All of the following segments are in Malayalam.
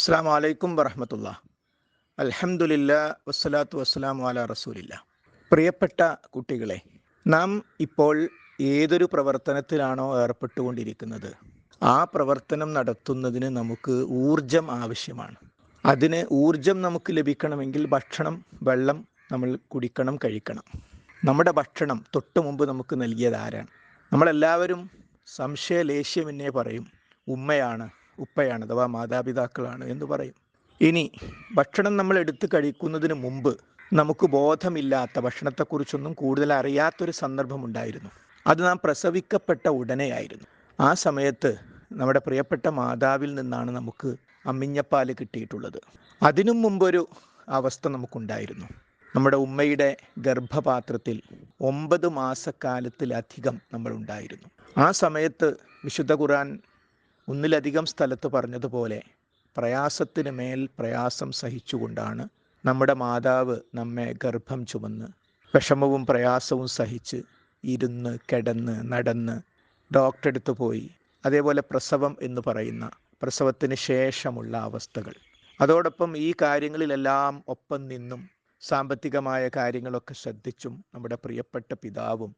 അസ്സാം വലൈക്കും വറഹമത്തുള്ള അലഹമുല്ല വസ്സലാത്തു വസ്സലാമു അല റസൂലില്ല. പ്രിയപ്പെട്ട കുട്ടികളെ നാം ഇപ്പോൾ ഏതൊരു പ്രവർത്തനത്തിലാണോ ഏർപ്പെട്ടുകൊണ്ടിരിക്കുന്നത്? ആ പ്രവർത്തനം നടത്തുന്നതിന് നമുക്ക് ഊർജം ആവശ്യമാണ്. അതിന് ഊർജം നമുക്ക് ലഭിക്കണമെങ്കിൽ ഭക്ഷണം വെള്ളം നമ്മൾ കുടിക്കണം കഴിക്കണം. നമ്മുടെ ഭക്ഷണം തൊട്ട് മുമ്പ് നമുക്ക് നൽകിയത് ആരാണ്? നമ്മളെല്ലാവരും സംശയലേശ്യമെന്നേ പറയും. ഉമ്മയാണ്. ഉപ്പയാണ് അഥവാ മാതാപിതാക്കളാണ് എന്ന് പറയും. ഇനി ഭക്ഷണം നമ്മൾ എടുത്ത് കഴിക്കുന്നതിന് മുമ്പ് നമുക്ക് ബോധമില്ലാത്ത ഭക്ഷണത്തെക്കുറിച്ചൊന്നും കൂടുതൽ അറിയാത്തൊരു സന്ദർഭമുണ്ടായിരുന്നു അത് നാം പ്രസവിക്കപ്പെട്ട ഉടനെയായിരുന്നു ആ സമയത്ത് നമ്മുടെ പ്രിയപ്പെട്ട മാതാവിൽ നിന്നാണ് നമുക്ക് അമ്മിഞ്ഞപ്പാൽ കിട്ടിയിട്ടുള്ളത്. അതിനും മുമ്പൊരു അവസ്ഥ നമുക്കുണ്ടായിരുന്നു. നമ്മുടെ ഉമ്മയുടെ ഗർഭപാത്രത്തിൽ ഒമ്പത് മാസക്കാലത്തിലധികം നമ്മൾ ഉണ്ടായിരുന്നു. ആ സമയത്ത് വിശുദ്ധ ഖുർആൻ ഒന്നിലധികം സ്ഥലത്ത് പറഞ്ഞതുപോലെ പ്രയാസത്തിന് മേൽ പ്രയാസം സഹിച്ചുകൊണ്ടാണ് നമ്മുടെ മാതാവ് നമ്മെ ഗർഭം ചുമന്ന് വിഷമവും പ്രയാസവും സഹിച്ച് ഇരുന്ന് കിടന്ന് നടന്ന് ഡോക്ടറെടുത്ത് പോയി. അതേപോലെ പ്രസവം എന്ന് പറയുന്ന പ്രസവത്തിന് ശേഷമുള്ള അവസ്ഥകൾ. അതോടൊപ്പം ഈ കാര്യങ്ങളിലെല്ലാം ഒപ്പം നിന്നും സാമ്പത്തികമായ കാര്യങ്ങളൊക്കെ ശ്രദ്ധിച്ചും നമ്മുടെ പ്രിയപ്പെട്ട പിതാവും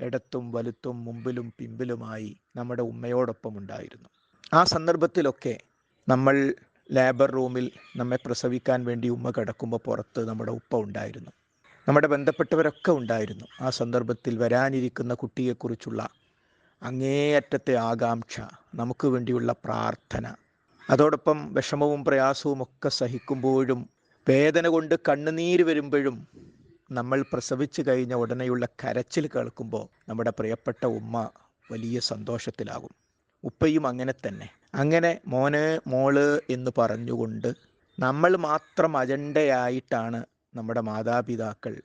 ഇടത്തും വലുത്തും മുമ്പിലും പിമ്പിലുമായി നമ്മുടെ ഉമ്മയോടൊപ്പം ഉണ്ടായിരുന്നു. ആ സന്ദർഭത്തിലൊക്കെ നമ്മൾ ലേബർ റൂമിൽ നമ്മെ പ്രസവിക്കാൻ വേണ്ടി ഉമ്മ കിടക്കുമ്പോൾ പുറത്ത് നമ്മുടെ ഉപ്പ ഉണ്ടായിരുന്നു. നമ്മുടെ ബന്ധപ്പെട്ടവരൊക്കെ ഉണ്ടായിരുന്നു. ആ സന്ദർഭത്തിൽ വരാനിരിക്കുന്ന കുട്ടിയെക്കുറിച്ചുള്ള അങ്ങേയറ്റത്തെ ആകാംക്ഷ നമുക്ക് വേണ്ടിയുള്ള പ്രാർത്ഥന. അതോടൊപ്പം വിഷമവും പ്രയാസവും ഒക്കെ സഹിക്കുമ്പോഴും വേദന കൊണ്ട് കണ്ണുനീര് വരുമ്പോഴും നമ്മൾ പ്രസവിച്ചു കഴിഞ്ഞ ഉടനെയുള്ള കരച്ചിൽ കേൾക്കുമ്പോൾ നമ്മുടെ പ്രിയപ്പെട്ട ഉമ്മ വലിയ സന്തോഷത്തിലാകും. ഉപ്പയും അങ്ങനെ തന്നെ. അങ്ങനെ മോന് മോൾ എന്ന് പറഞ്ഞുകൊണ്ട് നമ്മൾ മാത്രം അജണ്ടയായിട്ടാണ് നമ്മുടെ മാതാപിതാക്കൾ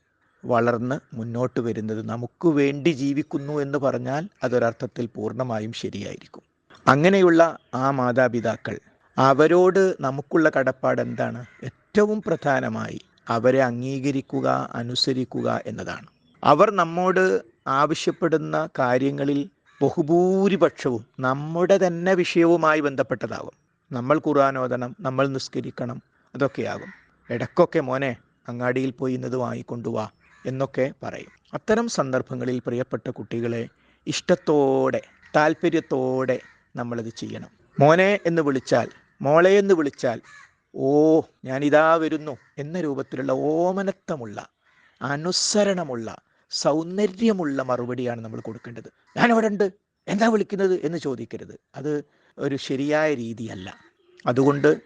വളർന്ന് മുന്നോട്ട് വരുന്നത്. നമുക്ക് വേണ്ടി ജീവിക്കുന്നു എന്ന് പറഞ്ഞാൽ അതൊരർത്ഥത്തിൽ പൂർണമായും ശരിയായിരിക്കും. അങ്ങനെയുള്ള ആ മാതാപിതാക്കൾ അവരോട് നമുക്കുള്ള കടപ്പാട് എന്താണ്? ഏറ്റവും പ്രധാനമായി അവരെ അംഗീകരിക്കുക അനുസരിക്കുക എന്നതാണ്. അവർ നമ്മോട് ആവശ്യപ്പെടുന്ന കാര്യങ്ങളിൽ ബഹുഭൂരിപക്ഷവും നമ്മുടെ തന്നെ വിഷയവുമായി ബന്ധപ്പെട്ടതാകും. നമ്മൾ ഖുർആാനോദനം നമ്മൾ നിസ്കരിക്കണം അതൊക്കെയാകും. ഇടയ്ക്കൊക്കെ മോനെ അങ്ങാടിയിൽ പോയി ഇന്നത് വാങ്ങിക്കൊണ്ടുവാ എന്നൊക്കെ പറയും. അത്തരം സന്ദർഭങ്ങളിൽ പ്രിയപ്പെട്ട കുട്ടികളെ ഇഷ്ടത്തോടെ താല്പര്യത്തോടെ നമ്മളത് ചെയ്യണം. മോനെ എന്ന് വിളിച്ചാൽ മോളെ എന്ന് വിളിച്ചാൽ ഓ ഞാനിതാ വരുന്നു എന്ന രൂപത്തിലുള്ള ഓമനത്വമുള്ള അനുസരണമുള്ള സൗന്ദര്യമുള്ള മറുപടിയാണ് നമ്മൾ കൊടുക്കേണ്ടത്. ഞാൻ അവിടെ ഉണ്ട് എന്താ വിളിക്കുന്നത് എന്ന് ചോദിക്കരുത്. അത് ഒരു ശരിയായ രീതിയല്ല. അതുകൊണ്ട്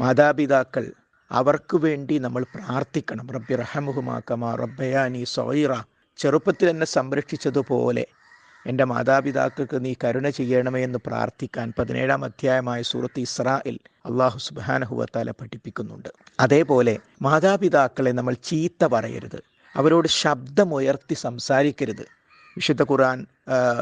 മാതാപിതാക്കൾ അവർക്ക് വേണ്ടി നമ്മൾ പ്രാർത്ഥിക്കണം. റബ്ബി റഹമുഹുമാക്കമ റബ്ബയാനി സോയിറ ചെറുപ്പത്തിൽ എന്നെ സംരക്ഷിച്ചതുപോലെ എന്റെ മാതാപിതാക്കൾക്ക് നീ കരുണ ചെയ്യണമേ എന്ന് പ്രാർത്ഥിക്കാൻ പതിനേഴാം അധ്യായമായ സൂറത്ത് ഇസ്രായിൽ അള്ളാഹു സുബാനഹുവത്താല പഠിപ്പിക്കുന്നുണ്ട്. അതേപോലെ മാതാപിതാക്കളെ നമ്മൾ ചീത്ത പറയരുത്. അവരോട് ശബ്ദമുയർത്തി സംസാരിക്കരുത്. വിശുദ്ധ ഖുർആൻ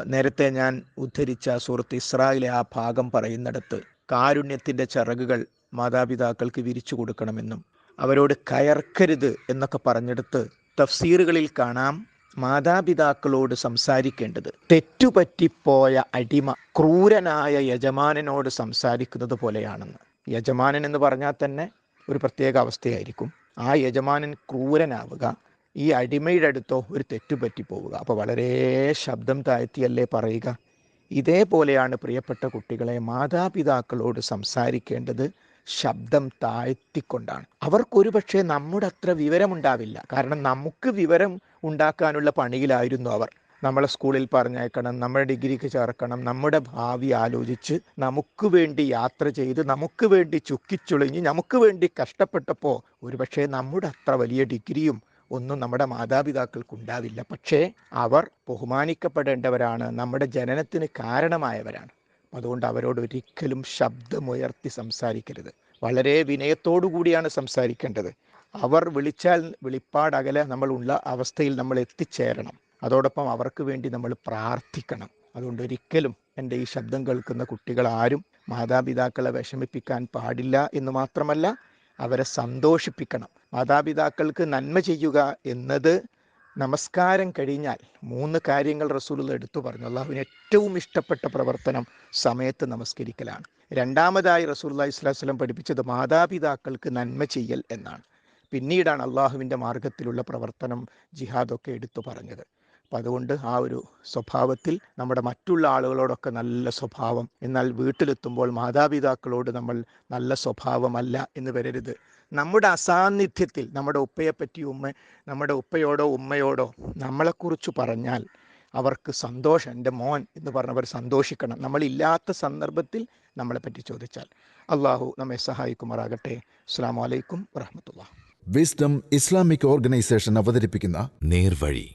നേരത്തെ ഞാൻ ഉദ്ധരിച്ച സുഹൃത്ത് ഇസ്രായേലെ ആ ഭാഗം പറയുന്നിടത്ത് കാരുണ്യത്തിന്റെ ചിറകുകൾ മാതാപിതാക്കൾക്ക് വിരിച്ചു കൊടുക്കണമെന്നും അവരോട് കയർക്കരുത് എന്നൊക്കെ പറഞ്ഞെടുത്ത് തഫ്സീറുകളിൽ കാണാം മാതാപിതാക്കളോട് സംസാരിക്കേണ്ടത്. തെറ്റുപറ്റിപ്പോയ അടിമ ക്രൂരനായ യജമാനനോട് സംസാരിക്കുന്നത് പോലെയാണെന്ന്. യജമാനൻ എന്ന് പറഞ്ഞാൽ തന്നെ ഒരു പ്രത്യേക അവസ്ഥയായിരിക്കും. ആ യജമാനൻ ക്രൂരനാവുക ഈ അടിമയുടെ അടുത്തോ ഒരു തെറ്റുപറ്റി പോവുക അപ്പോൾ വളരെ ശബ്ദം താഴ്ത്തിയല്ലേ പറയുക. ഇതേപോലെയാണ് പ്രിയപ്പെട്ട കുട്ടികളെ മാതാപിതാക്കളോട് സംസാരിക്കേണ്ടത് ശബ്ദം താഴ്ത്തിക്കൊണ്ടാണ്. അവർക്കൊരു പക്ഷേ നമ്മുടെ അത്ര വിവരമുണ്ടാവില്ല. കാരണം നമുക്ക് വിവരം ഉണ്ടാക്കാനുള്ള പണിയിലായിരുന്നു അവർ. നമ്മളെ സ്കൂളിൽ പറഞ്ഞേക്കണം നമ്മുടെ ഡിഗ്രിക്ക് ചേർക്കണം നമ്മുടെ ഭാവി ആലോചിച്ച് നമുക്ക് വേണ്ടി യാത്ര ചെയ്ത് നമുക്ക് വേണ്ടി ചുക്കിച്ചുളിഞ്ഞ് നമുക്ക് വേണ്ടി കഷ്ടപ്പെട്ടപ്പോൾ ഒരുപക്ഷെ നമ്മുടെ അത്ര വലിയ ഡിഗ്രിയും ഒന്നും നമ്മുടെ മാതാപിതാക്കൾക്ക് ഉണ്ടാവില്ല പക്ഷേ അവർ ബഹുമാനിക്കപ്പെടേണ്ടവരാണ്. നമ്മുടെ ജനനത്തിന് കാരണമായവരാണ്. അതുകൊണ്ട് അവരോട് ഒരിക്കലും ശബ്ദമുയർത്തി സംസാരിക്കരുത്. വളരെ വിനയത്തോടു കൂടിയാണ് സംസാരിക്കേണ്ടത്. അവർ വിളിച്ചാൽ വിളിപ്പാടകലെ നമ്മൾ ഉള്ള അവസ്ഥയിൽ നമ്മൾ എത്തിച്ചേരണം. അതോടൊപ്പം അവർക്ക് വേണ്ടി നമ്മൾ പ്രാർത്ഥിക്കണം. അതുകൊണ്ട് ഒരിക്കലും എന്റെ ഈ ശബ്ദം കേൾക്കുന്ന കുട്ടികൾ ആരും മാതാപിതാക്കളെ വിഷമിപ്പിക്കാൻ പാടില്ല എന്ന് മാത്രമല്ല അവരെ സന്തോഷിപ്പിക്കണം. മാതാപിതാക്കൾക്ക് നന്മ ചെയ്യുക എന്നത് നമസ്കാരം കഴിഞ്ഞാൽ മൂന്ന് കാര്യങ്ങൾ റസൂലുകൾ എടുത്തു പറഞ്ഞു. അള്ളാഹുവിന് ഏറ്റവും ഇഷ്ടപ്പെട്ട പ്രവർത്തനം സമയത്ത് നമസ്കരിക്കലാണ്. രണ്ടാമതായി റസൂല്ലാ ഇസ്ലാസ്ലം പഠിപ്പിച്ചത് മാതാപിതാക്കൾക്ക് നന്മ ചെയ്യൽ എന്നാണ്. പിന്നീടാണ് അള്ളാഹുവിന്റെ മാർഗത്തിലുള്ള പ്രവർത്തനം ജിഹാദൊക്കെ എടുത്തു പറഞ്ഞത്. അപ്പം അതുകൊണ്ട് ആ ഒരു സ്വഭാവത്തിൽ നമ്മുടെ മറ്റുള്ള ആളുകളോടൊക്കെ നല്ല സ്വഭാവം. എന്നാൽ വീട്ടിലെത്തുമ്പോൾ മാതാപിതാക്കളോട് നമ്മൾ നല്ല സ്വഭാവമല്ല എന്ന് വരരുത്. നമ്മുടെ അസാന്നിധ്യത്തിൽ നമ്മുടെ ഉപ്പയെപ്പറ്റി ഉമ്മ നമ്മുടെ ഉപ്പയോടോ ഉമ്മയോടോ നമ്മളെക്കുറിച്ച് പറഞ്ഞാൽ അവർക്ക് സന്തോഷം എന്റെ മോൻ എന്ന് പറഞ്ഞവർ സന്തോഷിക്കണം. നമ്മളില്ലാത്ത സന്ദർഭത്തിൽ നമ്മളെപ്പറ്റി ചോദിച്ചാൽ. അള്ളാഹു നമ്മെ സഹായിക്കുമാറാകട്ടെ. അസ്സാം വലൈക്കും വറഹമത്തുള്ള വിസ്ഡം ഇസ്ലാമിക് ഓർഗനൈസേഷൻ അവതരിപ്പിക്കുന്ന നേർവഴി.